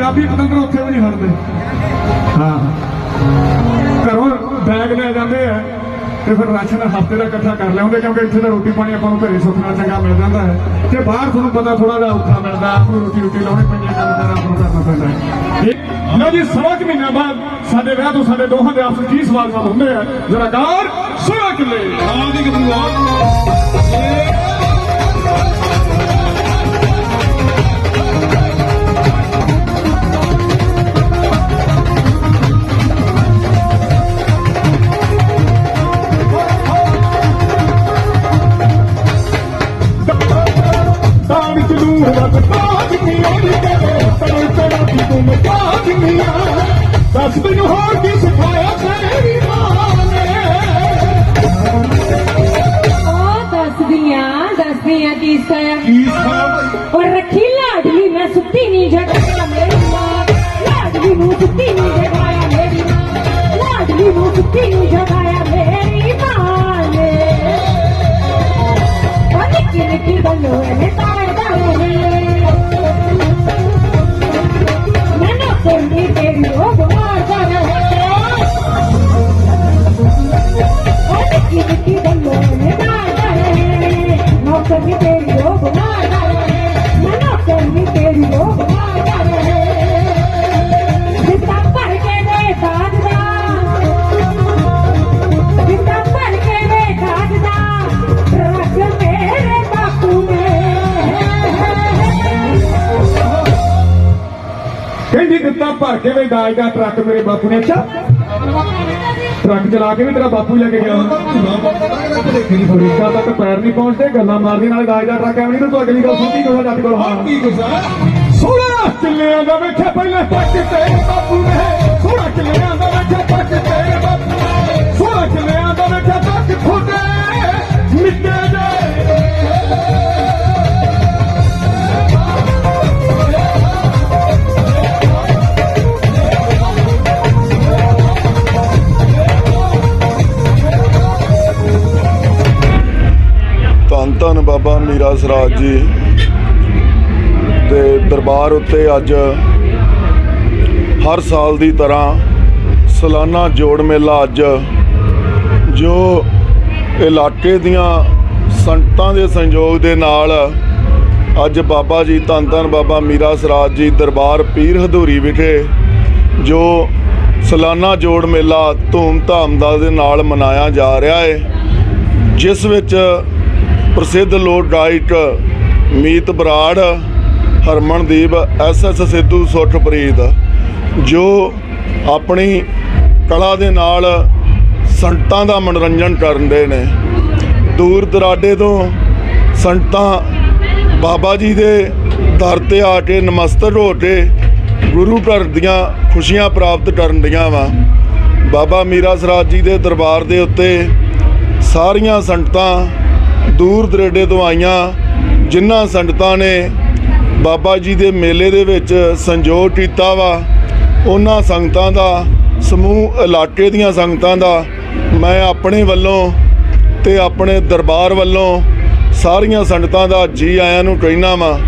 ਪੰਜਾਬੀ ਪਤੰਦਰ ਉੱਥੇ ਵੀ ਨਹੀਂ ਹਟਦੇ। ਹਾਂ। ਘਰੋਂ ਬੈਗ ਲੈ ਜਾਂਦੇ ਆ ਤੇ ਫਿਰ ਰਾਸ਼ਨ ਹਫ਼ਤੇ ਦਾ ਇਕੱਠਾ ਕਰ ਲਿਆਉਂਦੇ ਕਿਉਂਕਿ ਇੱਥੇ ਤਾਂ ਰੋਟੀ ਪਾਣੀ ਆਪਾਂ ਨੂੰ ਘਰੇ ਸੁੱਖ ਨਾਲ ਚੰਗਾ ਮਿਲ ਜਾਂਦਾ ਹੈ। ਤੇ ਬਾਹਰ ਤੁਹਾਨੂੰ ਪਤਾ ਥੋੜਾ ਜਿਹਾ ਔਖਾ ਮਿਲਦਾ, ਆਪ ਨੂੰ ਰੋਟੀ ਰੋਟੀ ਲਾਉਣੀ ਪੈਂਦੀ ਹੈ, ਕੰਮ ਕਰਨਾ ਆਪ ਨੂੰ ਕਰਨਾ ਪੈਂਦਾ ਹੈ। ਇਹ- ਲਓ ਜੀ ਸਵਾ ਕੁ ਮਹੀਨਾ ਬਾਅਦ ਸਾਡੇ ਵਿਆਹ ਤੋਂ ਸਾਡੇ ਦੋਹਾਂ ਦੇ ਆਪਸ ਵਿੱਚ ਕੀ ਸਵਾਲ ਜਵਾਬ ਹੁੰਦੇ ਆ? ਜਰਾ ਗੌਰ, ਸੁਣਾ ਕਿਲੇ। ਆਹ ਦੀ ਦੱਸਦੀਆਂ ਕੀ ਸਾਇਆ ਕੀ ਸਾਬ ਔਰ ਰੱਖੀ ਲਾਡਲੀ ਮੈਂ ਸੁੱਤੀ ਨਹੀਂ ਜਗਾਇਆ ਮੇਰੀ ਮਾਂ। ਲਾਡਲੀ ਨੂੰ ਸੁੱਤੀ ਨਹੀਂ ਜਗਾਇਆ ਮੇਰੀ ਮਾਂ। ਲਾਡਲੀ ਨੂੰ ਸੁੱਤੀ ਨਹੀਂ ਜਗਾਇਆ ਮੇਰੀ ਮਾਂ ਨੇ। ਉਹ ਨਿੱਕੀ ਨਿੱਕੀ ਗੱਲੋਂ ਇਹਨੇ ਤਾੜਦਾ ਰਹੇ ਮੈਨੂੰ ਤੇਰੀ ਤੇਰੀ ਉਹ ਮਾਰਦਾ ਰਹੇ ਉਹ ਨਿੱਕੀ ਭਰ ਕੇ ਵੇ ਦਾਜ ਦਾ ਟਰੱਕ ਮੇਰੇ ਬਾਪੂ ਨੇ ਅੱਛਾ ਟਰੱਕ ਚਲਾ ਕੇ ਵੀ ਤੇਰਾ ਬਾਪੂ ਹੀ ਲੈ ਕੇ ਗਿਆ ਅਮਰੀਕਾ ਤੱਕ ਪੈਰ ਨਹੀਂ ਪਹੁੰਚਦੇ ਗੱਲਾਂ ਮਾਰਦੀ ਨਾਲ ਦਾਜ ਦਾ ਟਰੱਕ ਐਵੇਂ ਨਹੀਂ ਤੂੰ ਅਗਲੀ ਗੱਲ ਸੁਣਦੀ ਕਿਉਂ ਜੱਟ ਕੋਲ ਹਾਂ ਕੀ ਗੁਜ਼ਾ ਸੋਹਣਾ ਕਿੱਲਿਆਂ ਦਾ ਵੇਖਿਆ ਪਹਿਲੇ ਪੱਕ ਤੇਰੇ ਬਾਪੂ ਨੇ ਸੋਹਣਾ ਕਿੱਲਿਆਂ ਦਾ ਵੇਖਿਆ ਪੱਕ ਤੇਰੇ ਬਾਪੂ ਨੇ ਸੋਹਣਾ ਕਿੱਲਿਆਂ ਦਾ ਵੇਖਿਆ ਪੱਕ ਤੁਹਾਡੇ ਬਾਬਾ ਸਰਾਜ ਜੀ। ਦੇ ਦਰਬਾਰ ਉੱਤੇ ਅੱਜ ਹਰ ਸਾਲ ਦੀ ਤਰ੍ਹਾਂ ਸਾਲਾਨਾ ਜੋੜ ਮੇਲਾ ਅੱਜ, ਜੋ ਇਲਾਕੇ ਦੀਆਂ ਸੰਗਤਾਂ ਦੇ ਸੰਯੋਗ ਦੇ ਨਾਲ ਅੱਜ ਬਾਬਾ ਜੀ ਧੰਨ ਧੰਨ ਬਾਬਾ ਮੀਰਾ ਸਰਾਜ ਜੀ ਦਰਬਾਰ ਪੀਰ ਹਦੂਰੀ ਵਿਖੇ ਜੋ ਸਾਲਾਨਾ ਜੋੜ ਮੇਲਾ ਧੂਮ-ਧਾਮ ਦਾ ਦੇ ਨਾਲ ਮਨਾਇਆ ਜਾ ਰਿਹਾ ਹੈ ਜਿਸ ਵਿੱਚ ਪ੍ਰਸਿੱਧ ਲੋਕ ਗਾਇਕ ਮੀਤ ਬਰਾੜ, ਹਰਮਨਦੀਪ ਐਸਐਸ ਸਿੱਧੂ, ਸੁੱਖਪ੍ਰੀਤ, ਜੋ ਆਪਣੀ ਕਲਾ ਦੇ ਨਾਲ ਸੰਗਤਾਂ ਦਾ ਮਨੋਰੰਜਨ ਕਰਦੇ ਨੇ। ਦੂਰ ਦਰਾਡੇ ਤੋਂ ਸੰਗਤਾਂ ਬਾਬਾ ਜੀ ਦੇ ਦਰ ਤੇ ਆ ਕੇ ਨਮਸਤਕ ਹੋ ਕੇ ਗੁਰੂ ਘਰ ਦੀਆਂ ਖੁਸ਼ੀਆਂ ਪ੍ਰਾਪਤ ਕਰਨ ਦੀਆਂ ਵਾ। ਬਾਬਾ ਮੀਰਾ ਸਰਾਜ ਜੀ ਦੇ ਦਰਬਾਰ ਦੇ ਉੱਤੇ ਸਾਰੀਆਂ ਸੰਗਤਾਂ ਦੂਰ ਦਰੇਡੇ ਤੋਂ ਆਈਆਂ ਜਿਨ੍ਹਾਂ ਸੰਗਤਾਂ ਨੇ ਬਾਬਾ ਜੀ ਦੇ ਮੇਲੇ ਦੇ ਵਿੱਚ ਸੰਜੋਗ ਕੀਤਾ ਵਾ, ਉਹਨਾਂ ਸੰਗਤਾਂ ਦਾ, ਸਮੂਹ ਇਲਾਕੇ ਦੀਆਂ ਸੰਗਤਾਂ ਦਾ ਮੈਂ ਆਪਣੇ ਵੱਲੋਂ ਤੇ ਆਪਣੇ ਦਰਬਾਰ ਵੱਲੋਂ ਸਾਰੀਆਂ ਸੰਗਤਾਂ ਦਾ ਜੀ ਆਇਆਂ ਨੂੰ ਕਹਿਣਾ ਵਾਂ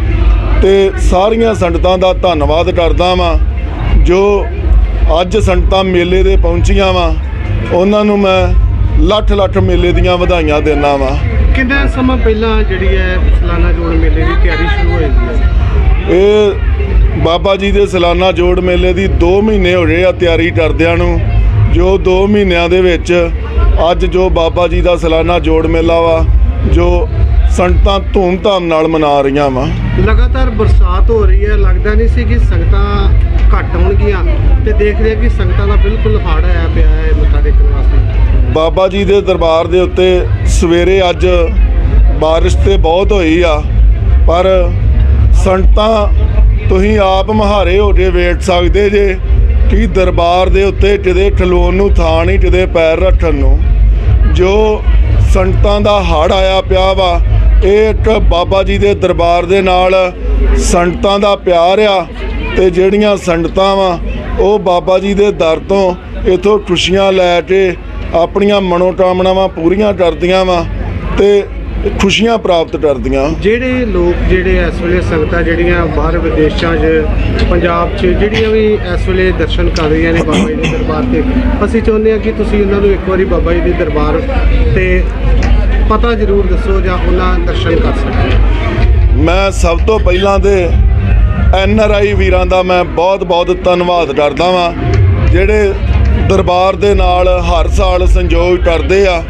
ਤੇ ਸਾਰੀਆਂ ਸੰਗਤਾਂ ਦਾ ਧੰਨਵਾਦ ਕਰਦਾ ਵਾਂ ਜੋ ਅੱਜ ਸੰਗਤਾਂ ਮੇਲੇ ਦੇ ਪਹੁੰਚੀਆਂ ਵਾਂ, ਉਹਨਾਂ ਨੂੰ ਮੈਂ ਲੱਖ ਲੱਖ ਮੇਲੇ ਦੀਆਂ ਵਧਾਈਆਂ ਦਿੰਦਾ ਵਾਂ। ਕਿੰਨਾ ਸਮਾਂ ਪਹਿਲਾਂ ਜਿਹੜੀ ਹੈ ਸਾਲਾਨਾ ਜੋੜ ਮੇਲੇ ਦੀ ਤਿਆਰੀ ਸ਼ੁਰੂ ਹੋ ਜਾਂਦੀ ਹੈ ਇਹ ਬਾਬਾ ਜੀ ਦੇ ਸਾਲਾਨਾ ਜੋੜ ਮੇਲੇ ਦੀ 2 ਮਹੀਨੇ ਹੋ ਗਏ ਆ ਤਿਆਰੀ ਕਰਦਿਆਂ ਨੂੰ। ਜੋ 2 ਮਹੀਨਿਆਂ ਦੇ ਵਿੱਚ ਅੱਜ ਜੋ ਬਾਬਾ ਜੀ ਦਾ ਸਾਲਾਨਾ ਜੋੜ ਮੇਲਾ ਵਾ ਜੋ ਸੰਗਤਾਂ ਧੂਮ-ਧਾਮ ਨਾਲ ਮਨਾ ਰਹੀਆਂ ਵਾ। ਲਗਾਤਾਰ ਬਰਸਾਤ ਹੋ ਰਹੀ ਹੈ ਲੱਗਦਾ ਨਹੀਂ ਸੀ ਕਿ ਸੰਗਤਾਂ ਘੱਟ ਹੋਣਗੀਆਂ ਤੇ ਦੇਖ ਰਹੇ ਕਿ ਸੰਗਤਾਂ ਦਾ ਬਿਲਕੁਲ ਹੜ ਆਇਆ ਪਿਆ ਹੈ ਮੱਥਾ ਟੇਕਣ ਵਾਸਤੇ। ਬਾਬਾ ਜੀ ਦੇ ਦਰਬਾਰ ਦੇ ਉੱਤੇ ਸਵੇਰੇ ਅੱਜ ਬਾਰਿਸ਼ ਤੇ ਬਹੁਤ ਹੋਈ ਆ, ਪਰ ਸੰਗਤਾਂ ਤੁਸੀਂ ਆਪ ਮਹਾਰੇ ਹੋ ਕੇ ਵੇਖ ਸਕਦੇ ਜੇ ਕਿ ਦਰਬਾਰ ਦੇ ਉੱਤੇ ਕਿਤੇ ਖਲੋਣ ਨੂੰ ਥਾਂ ਨਹੀਂ, ਕਿਤੇ ਪੈਰ ਰੱਖਣ ਨੂੰ। ਜੋ ਸੰਗਤਾਂ ਦਾ ਹੜ ਆਇਆ ਪਿਆ ਵਾ, ਇਹ ਇੱਕ ਬਾਬਾ ਜੀ ਦੇ ਦਰਬਾਰ ਦੇ ਨਾਲ ਸੰਗਤਾਂ ਦਾ ਪਿਆਰ ਆ ਤੇ ਜਿਹੜੀਆਂ ਸੰਗਤਾਂ ਵਾ, ਉਹ ਬਾਬਾ ਜੀ ਦੇ ਦਰ ਤੋਂ ਇਥੋਂ ਖੁਸ਼ੀਆਂ ਲੈ ਕੇ ਆਪਣੀਆਂ ਮਨੋਕਾਮਨਾਵਾਂ ਪੂਰੀਆਂ ਕਰਦੀਆਂ ਵਾ ਤੇ ਖੁਸ਼ੀਆਂ ਪ੍ਰਾਪਤ ਕਰਦੀਆਂ। ਜਿਹੜੇ ਲੋਕ ਜਿਹੜੇ ਇਸ ਵੇਲੇ ਸੰਗਤਾਂ ਜਿਹੜੀਆਂ ਬਾਹਰ ਵਿਦੇਸ਼ਾਂ 'ਚ ਪੰਜਾਬ 'ਚ ਜਿਹੜੀਆਂ ਵੀ ਇਸ ਵੇਲੇ ਦਰਸ਼ਨ ਕਰ ਰਹੀਆਂ ਨੇ ਬਾਬਾ ਜੀ ਦੇ ਦਰਬਾਰ ਤੇ ਅਸੀਂ ਚਾਹੁੰਦੇ ਹਾਂ ਕਿ ਤੁਸੀਂ ਉਹਨਾਂ ਨੂੰ ਇੱਕ ਵਾਰੀ ਬਾਬਾ ਜੀ ਦੇ ਦਰਬਾਰ ਤੇ ਪਤਾ ਜ਼ਰੂਰ ਦੱਸੋ ਜਾਂ ਉਹਨਾਂ ਦਰਸ਼ਨ ਕਰ ਸਕਣ। ਮੈਂ ਸਭ ਤੋਂ ਪਹਿਲਾਂ ਤੇ ਐਨ ਆਰ ਆਈ ਵੀਰਾਂ ਦਾ ਮੈਂ ਬਹੁਤ ਬਹੁਤ ਧੰਨਵਾਦ ਕਰਦਾ ਵਾਂ ਜਿਹੜੇ ਦਰਬਾਰ ਦੇ ਨਾਲ ਹਰ ਸਾਲ ਸੰਯੋਗ ਕਰਦੇ ਆ,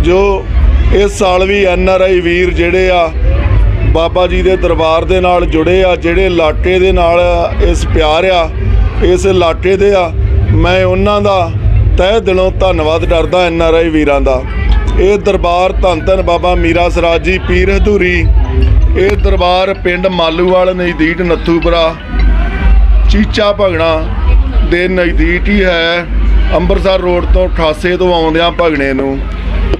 ਜੋ ਇਸ ਸਾਲ ਵੀ ਐਨ ਆਰ ਆਈ ਵੀਰ ਜਿਹੜੇ ਆ, ਬਾਬਾ ਜੀ ਦੇ ਦਰਬਾਰ ਦੇ ਨਾਲ ਜੁੜੇ ਆ, ਜਿਹੜੇ ਲਾਟੇ ਦੇ ਨਾਲ ਇਸ ਪਿਆਰ ਆ, ਇਸ ਲਾਟੇ ਦੇ ਆ, ਮੈਂ ਉਹਨਾਂ ਦਾ ਤਹਿ ਦਿਲੋਂ ਧੰਨਵਾਦ ਕਰਦਾ ਐਨ ਆਰ ਆਈ ਵੀਰਾਂ ਦਾ। ਇਹ ਦਰਬਾਰ ਧੰਨ ਧੰਨ ਬਾਬਾ ਮੀਰਾ ਸਰਾਜ ਜੀ ਪੀਰ ਹਦੂਰੀ ਇਹ ਦਰਬਾਰ ਪਿੰਡ ਮਾਲੂਵਾਲ ਨਜ਼ਦੀਕ ਨੱਥੂਪੁਰਾ, ਚੀਚਾ ਭਗਣਾ ਦੇ ਨਜ਼ਦੀਕ ਹੀ ਹੈ। ਅੰਮ੍ਰਿਤਸਰ ਰੋਡ ਤੋਂ ਠਾਸੇ ਤੋਂ ਆਉਂਦਿਆਂ ਭਗਣੇ ਨੂੰ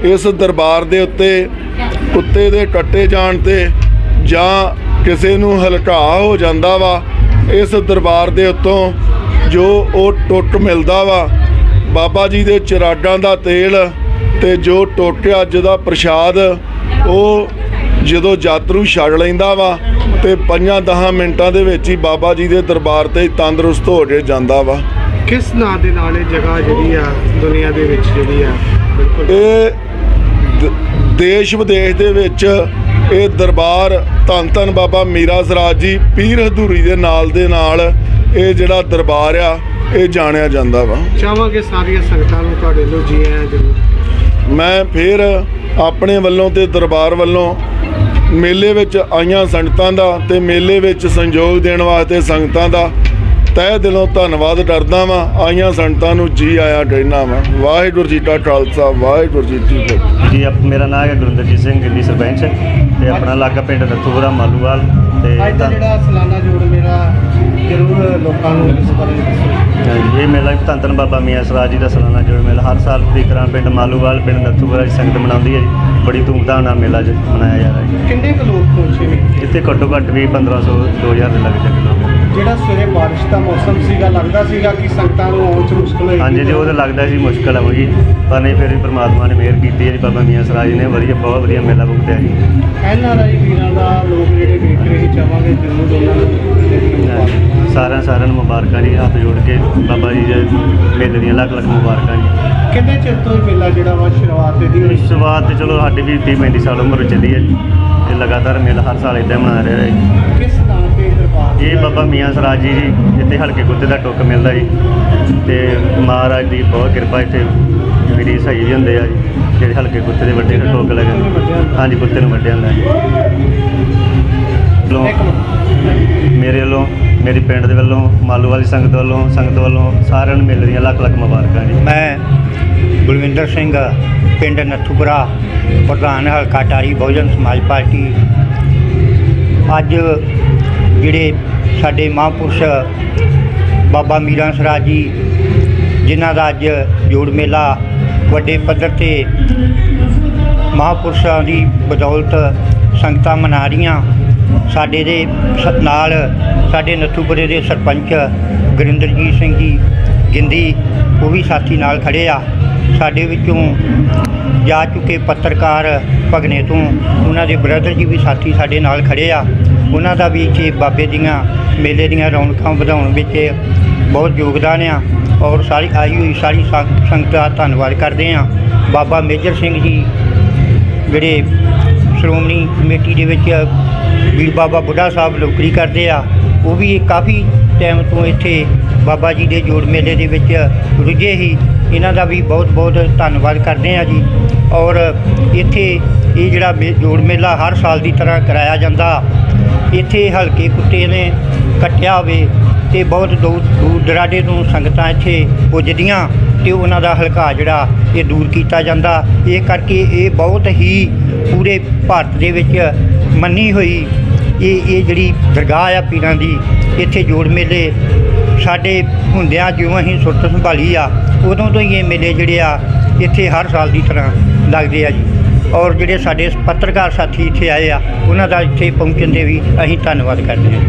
ਇਸ ਦਰਬਾਰ ਦੇ ਉੱਤੇ, ਕੁੱਤੇ ਦੇ ਕੱਟੇ ਜਾਣ ਤੇ ਜਾਂ ਕਿਸੇ ਨੂੰ ਹਲਕਾ ਹੋ ਜਾਂਦਾ ਵਾ, ਇਸ ਦਰਬਾਰ ਦੇ ਉੱਤੋਂ ਜੋ ਉਹ ਟੁੱਟ ਮਿਲਦਾ ਵਾ, ਬਾਬਾ ਜੀ ਦੇ ਚਿਰਾਗਾਂ ਦਾ ਤੇਲ ਤੇ ਜੋ ਟੁੱਟ ਅੱਜ ਦਾ ਪ੍ਰਸ਼ਾਦ, ਉਹ ਜਦੋਂ ਯਾਤਰੂ ਛੱਡ ਲੈਂਦਾ ਵਾ ਤੇ 5-10 ਮਿੰਟਾਂ ਦੇ ਵਿੱਚ ਹੀ ਬਾਬਾ ਜੀ ਦੇ ਦਰਬਾਰ ਤੇ ਤੰਦਰੁਸਤ ਹੋ ਕੇ ਜਾਂਦਾ ਵਾ। ਕਿਸ ਨਾਂ ਦੇ ਨਾਲ ਇਹ ਜਗ੍ਹਾ ਜਿਹੜੀ ਆ ਦੁਨੀਆ ਦੇ ਵਿੱਚ ਜਿਹੜੀ ਆ ਬਿਲਕੁਲ ਇਹ ਦ- ਦੇਸ਼ ਵਿਦੇਸ਼ ਦੇ ਵਿੱਚ ਇਹ ਦਰਬਾਰ ਧੰਨ ਧੰਨ ਬਾਬਾ ਮੀਰਾ ਸਰਾਜ ਜੀ ਪੀਰ ਹਦੂਰੀ ਦੇ ਨਾਲ ਦੇ ਨਾਲ ਇਹ ਜਿਹੜਾ ਦਰਬਾਰ ਆ ਇਹ ਜਾਣਿਆ ਜਾਂਦਾ ਵਾ। ਚਾਹਾਂਗੇ ਸਾਰੀਆਂ ਸੰਗਤਾਂ ਨੂੰ ਤੁਹਾਡੇ ਲੋ ਜੀ ਆਇਆਂ ਜ਼ਰੂਰ ਮੈਂ ਫਿਰ ਆਪਣੇ ਵੱਲੋਂ ਤੇ ਦਰਬਾਰ ਵੱਲੋਂ ਮੇਲੇ ਵਿੱਚ ਆਈਆਂ ਸੰਗਤਾਂ ਦਾ ਤੇ ਮੇਲੇ ਵਿੱਚ ਸੰਯੋਗ ਦੇਣ ਵਾਸਤੇ ਸੰਗਤਾਂ ਦਾ ਤਹਿ ਦਿਲੋਂ ਧੰਨਵਾਦ ਕਰਦਾ ਵਾਂ ਆਈਆਂ ਸੰਗਤਾਂ ਨੂੰ ਜੀ ਆਇਆਂ ਕਹਿਣਾ ਵਾਂ। ਵਾਹਿਗੁਰੂ ਜੀ ਕਾ ਖਾਲਸਾ ਵਾਹਿਗੁਰੂ ਜੀ ਕੀ ਫਤਿਹ। ਜੀ ਆਪ ਮੇਰਾ ਨਾਮ ਹੈ ਗੁਰਿੰਦਰਜੀਤ ਸਿੰਘ ਗਿੱਲੀ ਸਰਪੰਚ ਤੇ ਆਪਣਾ ਇਲਾਕਾ ਪਿੰਡ ਨੱਥੂਪੁਰਾ ਮਾਲੂਵਾਲ ਤੇ ਅੱਜ ਦਾ ਜਿਹੜਾ ਸਾਲਾਨਾ ਜੋੜ ਮੇਰਾ ਜ਼ਰੂਰ ਲੋਕਾਂ ਨੂੰ ਇਸ ਬਾਰੇ ਦੱਸੋ। ਇਹ ਮੇਲਾ ਧੰਨ ਧੰਨ ਬਾਬਾ ਮੀਆਂ ਸਰਾਜ ਜੀ ਦਾ ਸਾਲਾਨਾ ਜੋੜ ਮੇਲਾ। ਹਰ ਸਾਲ ਦੀ ਤਰ੍ਹਾਂ ਪਿੰਡ ਮਾਲੂਵਾਲ ਪਿੰਡ ਨੱਥੂਪੁਰਾ ਦੀ ਸੰਗਤ ਮਨਾਉਂਦੀ ਹੈ ਜੀ। ਬੜੀ ਧੂਮਧਾਮ ਨਾਲ ਮੇਲਾ ਜ- ਮਨਾਇਆ ਜਾ ਰਿਹਾ ਜੀ ਕਿੰਨੇ ਕੁ ਲੋਕ ਪਹੁੰਚੇ ਨੇ? ਇੱਥੇ ਘੱਟੋ ਘੱਟ ਵੀ 1500 2000 ਦੇ ਲੱਗ ਜਾਂਦੇ ਲੋਕ ਜਿਹੜਾ ਸਵੇਰੇ ਬਾਰਿਸ਼ ਦਾ ਮੌਸਮ ਸੀਗਾ ਲੱਗਦਾ ਸੀਗਾ ਕਿ ਸੰਗਤਾਂ ਨੂੰ ਆਉਣ ਚ ਮੁਸ਼ਕਲ ਹੋਏਗੀ ਹਾਂਜੀ ਜੀ ਉਹ ਤਾਂ ਲੱਗਦਾ ਸੀ ਮੁਸ਼ਕਲ ਆਵੇਗੀ ਪਰ ਨਹੀਂ ਫਿਰ ਵੀ ਪ੍ਰਮਾਤਮਾ ਨੇ ਮਿਹਰ ਕੀਤੀ ਹੈ ਜੀ ਬਾਬਾ ਮੀਆਂ ਸਰਾਜ ਨੇ ਵਧੀਆ ਬਹੁਤ ਵਧੀਆ ਮੇਲਾ ਭੁਗਤਿਆ ਜੀ। ਐਨ ਆਰ ਆਈ ਵੀਰਾਂ ਦਾ ਲੋਕ ਜਿਹੜੇ ਵੇਖ ਰਹੇ ਸੀ ਚਾਹਾਂਗੇ ਜ਼ਰੂਰ ਉਹਨਾਂ ਨੂੰ। ਸਾਰਿਆਂ ਸਾਰਿਆਂ ਨੂੰ ਮੁਬਾਰਕਾਂ ਜੀ ਹੱਥ ਜੋੜ ਕੇ ਬਾਬਾ ਜੀ ਦੇ ਮੇਲੇ ਦੀਆਂ ਲੱਖ ਲੱਖ ਮੁਬਾਰਕਾਂ ਜੀ। ਕਿੰਨੇ ਚਿਰ ਤੋਂ ਇਹ ਮੇਲਾ ਜਿਹੜਾ ਵਾ ਸ਼ੁਰੂਆਤ ਇਹਦੀ ਹੋਈ? ਸ਼ੁਰੂਆਤ ਤੇ ਚਲੋ ਸਾਡੀ ਵੀ 30 35 ਸਾਲ ਉਮਰ ਚੱਲੀ ਹੈ ਜੀ। ਤੇ ਲਗਾਤਾਰ ਮੇਲਾ ਹਰ ਸਾਲ ਇਦਾਂ ਮਨਾ ਰਿਹਾ ਹੈ ਜੀ। ਕਿਸ ਇਹ ਬਾਬਾ ਮੀਆਂ ਸਰਾਜ ਜੀ ਜੀ ਇੱਥੇ ਹਲਕੇ ਕੁੱਤੇ ਦਾ ਟੁੱਕ ਮਿਲਦਾ ਜੀ। ਤੇ ਮਹਾਰਾਜ ਦੀ ਬਹੁਤ ਕਿਰਪਾ ਇੱਥੇ ਮੇਰੀ ਸਹੀ ਵੀ ਹੁੰਦੇ ਆ ਜੀ ਜਿਹੜੇ ਹਲਕੇ ਕੁੱਤੇ ਦੇ ਵੱਡੇ ਟੁੱਕ ਲੱਗੇ ਹਾਂਜੀ ਕੁੱਤੇ ਨੂੰ ਵੱਡਿਆ ਹੁੰਦਾ ਜੀ। ਮੇਰੇ ਵੱਲੋਂ ਮੇਰੀ ਪਿੰਡ ਦੇ ਵੱਲੋਂ ਮਾਲੂ ਵਾਲੀ ਸੰਗਤ ਵੱਲੋਂ ਸੰਗਤ ਵੱਲੋਂ ਸਾਰਿਆਂ ਨੂੰ ਮੇਲੇ ਦੀਆਂ ਲੱਖ ਲੱਖ ਮੁਬਾਰਕਾਂ ਜੀ। ਮੈਂ ਗੁਰਵਿੰਦਰ ਸਿੰਘ ਪਿੰਡ ਨੱਥੂਪੁਰਾ ਪ੍ਰਧਾਨ ਹਲਕਾ ਟਾਰੀ ਬਹੁਜਨ ਸਮਾਜ ਪਾਰਟੀ। ਅੱਜ ਜਿਹੜੇ ਸਾਡੇ ਮਹਾਂਪੁਰਸ਼ ਬਾਬਾ ਮੀਰਾਂ ਸਰਾਜ ਜੀ, ਜਿਨ੍ਹਾਂ ਦਾ ਅੱਜ ਜੋੜ ਮੇਲਾ ਵੱਡੇ ਪੱਧਰ ਤੇ ਮਹਾਂਪੁਰਸ਼ਾਂ ਦੀ ਬਦੌਲਤ ਸੰਗਤਾਂ ਮਨਾ ਰਹੀਆਂ। ਸਾਡੇ ਦੇ ਨਾਲ ਸਾਡੇ ਨੱਥੂਪੁਰੇ ਦੇ ਸਰਪੰਚ ਗੁਰਿੰਦਰਜੀਤ ਸਿੰਘ ਜੀ ਗਿੰਦੀ, ਉਹ ਵੀ ਸਾਥੀ ਨਾਲ ਖੜੇ ਆ। ਸਾਡੇ ਵਿੱਚੋਂ ਜਾ ਚੁੱਕੇ ਪੱਤਰਕਾਰ ਭਗਨੇ ਤੋਂ। ਉਹਨਾਂ ਦੇ ਬ੍ਰਦਰ ਜੀ ਵੀ ਸਾਥੀ ਸਾਡੇ ਨਾਲ ਖੜੇ ਆ। ਉਹਨਾਂ ਦਾ ਵੀ ਇੱਥੇ ਬਾਬੇ ਦੀਆਂ ਮੇਲੇ ਦੀਆਂ ਰੌਣਕਾਂ ਵਧਾਉਣ ਵਿੱਚ ਬਹੁਤ ਯੋਗਦਾਨ ਆ। ਔਰ ਸਾਰੀ ਆਈ ਹੋਈ ਸਾਰੀ ਸੰਗ- ਸੰਗਤ ਦਾ ਧੰਨਵਾਦ ਕਰਦੇ ਆ। ਬਾਬਾ ਮੇਜਰ ਸਿੰਘ ਜੀ ਜਿਹੜੇ ਸ਼੍ਰੋਮਣੀ ਕਮੇਟੀ ਦੇ ਵਿੱਚ ਵੀਰ ਬਾਬਾ ਬੁੱਢਾ ਸਾਹਿਬ ਨੌਕਰੀ ਕਰਦੇ ਆ, ਉਹ ਵੀ ਕਾਫੀ ਟਾਈਮ ਤੋਂ ਇੱਥੇ ਬਾਬਾ ਜੀ ਦੇ ਜੋੜ ਮੇਲੇ ਦੇ ਵਿੱਚ ਰੁੱਝੇ ਹੀ ਇਹਨਾਂ ਦਾ ਵੀ ਬਹੁਤ ਬਹੁਤ ਧੰਨਵਾਦ ਕਰਦੇ ਆ ਜੀ। ਔਰ ਇੱਥੇ ਇਹ ਜਿਹੜਾ ਮੇ- ਜੋੜ ਮੇਲਾ ਹਰ ਸਾਲ ਦੀ ਤਰ੍ਹਾਂ ਕਰਾਇਆ ਜਾਂਦਾ। ਇੱਥੇ ਹਲਕੇ ਕੁੱਤੇ ਨੇ ਕੱਟਿਆ ਹੋਵੇ ਤੇ ਬਹੁਤ ਦੂਰ ਦੂਰ ਦਰਾਡੇ ਤੋਂ ਸੰਗਤਾਂ ਇੱਥੇ ਪੁੱਜਦੀਆਂ ਤੇ ਉਹਨਾਂ ਦਾ ਹਲਕਾ ਜਿਹੜਾ ਇਹ ਦੂਰ ਕੀਤਾ ਜਾਂਦਾ। ਇਹ ਕਰਕੇ ਇਹ ਬਹੁਤ ਹੀ ਪੂਰੇ ਭਾਰਤ ਦੇ ਵਿੱਚ ਮੰਨੀ ਹੋਈ ਇਹ ਇਹ ਜਿਹੜੀ ਦਰਗਾਹ ਆ ਪੀਰਾਂ ਦੀ, ਇੱਥੇ ਜੋੜ ਮੇਲੇ ਸਾਡੇ ਹੁੰਦਿਆਂ ਜਿਉਂ ਅਸੀਂ ਸੁਰਤ ਸੰਭਾਲੀ ਆ, ਉਦੋਂ ਤੋਂ ਹੀ ਇਹ ਮੇਲੇ ਜਿਹੜੇ ਆ, ਇੱਥੇ ਹਰ ਸਾਲ ਦੀ ਤਰ੍ਹਾਂ ਲੱਗਦੇ ਆ ਜੀ। ਔਰ ਜਿਹੜੇ ਸਾਡੇ ਪੱਤਰਕਾਰ ਸਾਥੀ ਇੱਥੇ ਆਏ ਆ, ਉਹਨਾਂ ਦਾ ਇੱਥੇ ਪਹੁੰਚਣ ਦੇ ਵੀ ਅਸੀਂ ਧੰਨਵਾਦ ਕਰਦੇ ਹਾਂ।